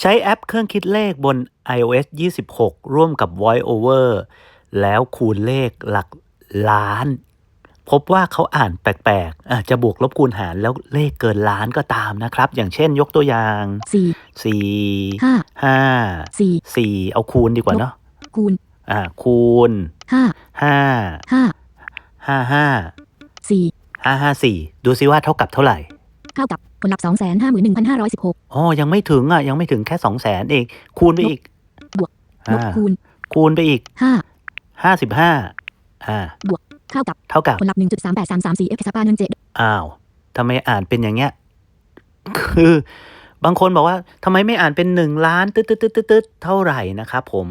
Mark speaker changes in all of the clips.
Speaker 1: ใช้แอปเครื่องคิดเลขบน iOS 26 ร่วมกับ VoiceOver แล้วคูณเลขหลักล้าน พบว่าเขาอ่านแปลกๆอะจะบวกลบคูณหารแล้วเลขเกินล้านก็ตามนะครับ อย่างเช่นยกตัวอย่าง
Speaker 2: สี่
Speaker 1: 4
Speaker 2: ห้า
Speaker 1: 5
Speaker 2: สี่
Speaker 1: 4เอาคูณดีกว่าเนาะ
Speaker 2: คูณ
Speaker 1: อ่าคูณ
Speaker 2: ห้า
Speaker 1: 5
Speaker 2: ห้า
Speaker 1: 5 5
Speaker 2: สี่
Speaker 1: 5 5 4 ดูซิว่าเท่ากับเท่าไหร่
Speaker 2: เท่ากับผลลัพธ์สองแสนห้าหมื่นหนึ่งพันห้าร้อยสิบหก
Speaker 1: อ๋อ ยังไม่ถึงอะ ยังไม่ถึงแค่2 0 0แสนเอง คูณไปอีก
Speaker 2: บวกลบ
Speaker 1: อ่า
Speaker 2: คูณ
Speaker 1: คูณไปอีก
Speaker 2: ห้า
Speaker 1: 55อ่า
Speaker 2: เท่ากับ
Speaker 1: เท่ากับ
Speaker 2: ผลลัพธ์หนึ่งจุดสามแปดสามสามสี่เอฟสปาเงินเจ็ด
Speaker 1: อ้าวทำไมอ่านเป็นอย่างเงี้ย คือบางคนบอกว่าทำไมไม่อ่านเป็นหนึ่งล้านตึ๊ดตึ๊ดตึ๊ดตึ๊ดตึ๊ดเท่าไหร่นะครับผม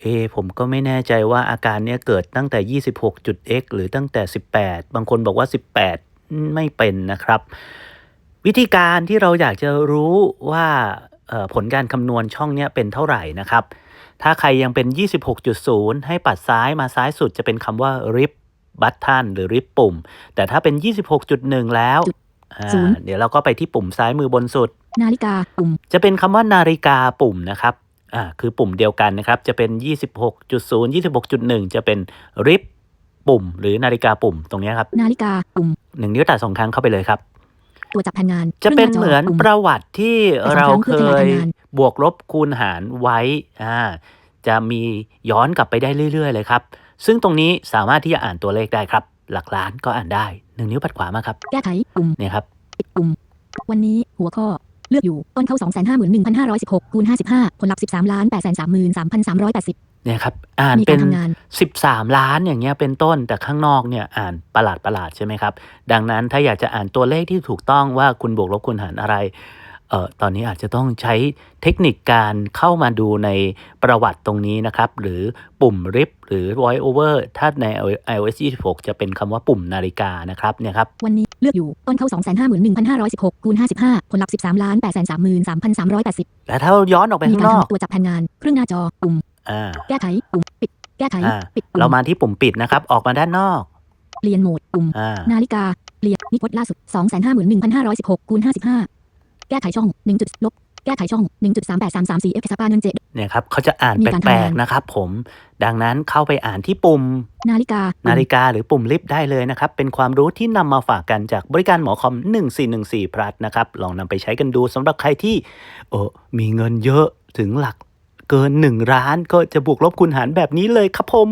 Speaker 1: เอ ผมก็ไม่แน่ใจว่าอาการเนี้ยเกิดตั้งแต่ 26.x หรือตั้งแต่ 18 บางคนบอกว่า 18 ไม่เป็นนะครับ วิธีการที่เราอยากจะรู้ว่าเอ่อผลการคำนวณช่องเนี้ยเป็นเท่าไหร่นะครับ ถ้าใครยังเป็น 26.0 ให้ปัดซ้ายมาซ้ายสุดจะเป็นคำว่า rip button หรือ rip ปุ่ม แต่ถ้าเป็น 26.1 แล้วอ่าเดี๋ยวเราก็ไปที่ปุ่มซ้ายมือบนสุด
Speaker 2: นาฬิกาปุ่ม
Speaker 1: จะเป็นคำว่านาฬิกาปุ่มนะครับอ่าคือปุ่มเดียวกันนะครับ จะเป็น 26.0 26.1 จะเป็น rip ปุ่ม หรือนาฬิกาปุ่มตรงเนี้ยครับ
Speaker 2: นาฬิกาปุ่ม
Speaker 1: หนึ่งนิ้วแตะสองครั้งเข้าไปเลยครับ
Speaker 2: ตัวจับแผ่นงาน
Speaker 1: จะเป็น
Speaker 2: ค
Speaker 1: เห
Speaker 2: ง
Speaker 1: มือนา
Speaker 2: จปุ่ม
Speaker 1: ประวัติที่
Speaker 2: แต่สอง
Speaker 1: เรา
Speaker 2: ครั้งเพื่
Speaker 1: เค
Speaker 2: อขยาย
Speaker 1: ย
Speaker 2: ทำงาน
Speaker 1: บวกลบคูณหารไว้อ่าจะมีย้อนกลับไปได้เรื่อย ๆ เลยครับ ซึ่งตรงนี้สามารถที่จะอ่านตัวเลขได้ครับ หลักล้านก็อ่านได้หนึ่งนิ้วปัดขวามาครับ
Speaker 2: แก้ไขปุ่ม
Speaker 1: เนี่ยครับ
Speaker 2: ปิดปุ่มวันนี้หัวข้อเลือกอยู่ ต้นเข้าสองแสนห้าหมื่นหนึ่งพันห้าร้อยสิบหกคูณห้าสิบห้าผลลัพธ์สิบสามล้านแปดแสนสามหมื่นสามพันสามร้อยแปดสิบ
Speaker 1: เนี่ยครับอ่าน
Speaker 2: มี
Speaker 1: เป็
Speaker 2: การ
Speaker 1: น
Speaker 2: ทำงาน
Speaker 1: 13 ล้านอย่างเงี้ยเป็นต้นแต่ข้างนอกเนี่ยอ่านประหลาดประหลาดๆใช่ไหมครับ ดังนั้นถ้าอยากจะอ่านตัวเลขที่ถูกต้องว่าคุณบวกลบคูณหารอะไรเอ่อตอนนี้อาจจะต้องใช้เทคนิคการเข้ามาดูในประวัติตรงนี้นะครับ หรือปุ่ม RIP หรือ voice over ถ้าใน iOS 26 จะเป็นคำว่าปุ่มนาฬิกานะครับเนี่ยครับ
Speaker 2: วันนี้เลือกอยู่ ต้นเข้าสองแสนห้าหมื่นหนึ่งพันห้าร้อยสิบหกคูณห้าสิบห้าผลลัพธ์สิบสามล้านแปดแสนสามหมื่นสามพันสามร้อยแปดสิบ
Speaker 1: และถ้าเราย้อนออกไป
Speaker 2: มี
Speaker 1: ข้าง
Speaker 2: การ
Speaker 1: นอก
Speaker 2: ทำตัวจับแผ่นงาน เครื่องหน้าจอ ปุ่ม
Speaker 1: อ่า
Speaker 2: แก้ไข ปุ่มปิด แก้ไข
Speaker 1: อ่า
Speaker 2: ปิดปุ่ม
Speaker 1: เรามาที่ปุ่มปิดนะครับ ออกมาด้านนอก
Speaker 2: เปลี่ยนโหมด ปุ่ม
Speaker 1: อ่า
Speaker 2: นาฬิกา เปลี่ยนนิพจน์ล่าสุดสองแสนห้าหมื่นหนึ่งพันห้าร้อยสิบหกคูณห้าสิบห้าแก้ไขช่องหนึ่งจุดลบแก้ไขช่องหนึ่งจุดสามแปดสามสามสี่เอฟสปาเงินเจ็ด
Speaker 1: เนี่ยครับเขาจะอ่าน
Speaker 2: มี
Speaker 1: แกา
Speaker 2: ร
Speaker 1: ปล
Speaker 2: ทำ
Speaker 1: ก
Speaker 2: งาน
Speaker 1: ๆนะครับผม ดังนั้นเข้าไปอ่านที่ปุ่ม
Speaker 2: นาฬิกาปุ่ม
Speaker 1: นาฬิกาหรือปุ่มลิฟต์ได้เลยนะครับ เป็นความรู้ที่นำมาฝากกันจากบริการหมอคอม 1414 plus นะครับ ลองนำไปใช้กันดูสำหรับใครที่เออมีเงินเยอะถึงหลักเกิน1ล้านก็จะบวกลบคูณหารแบบนี้เลยครับผม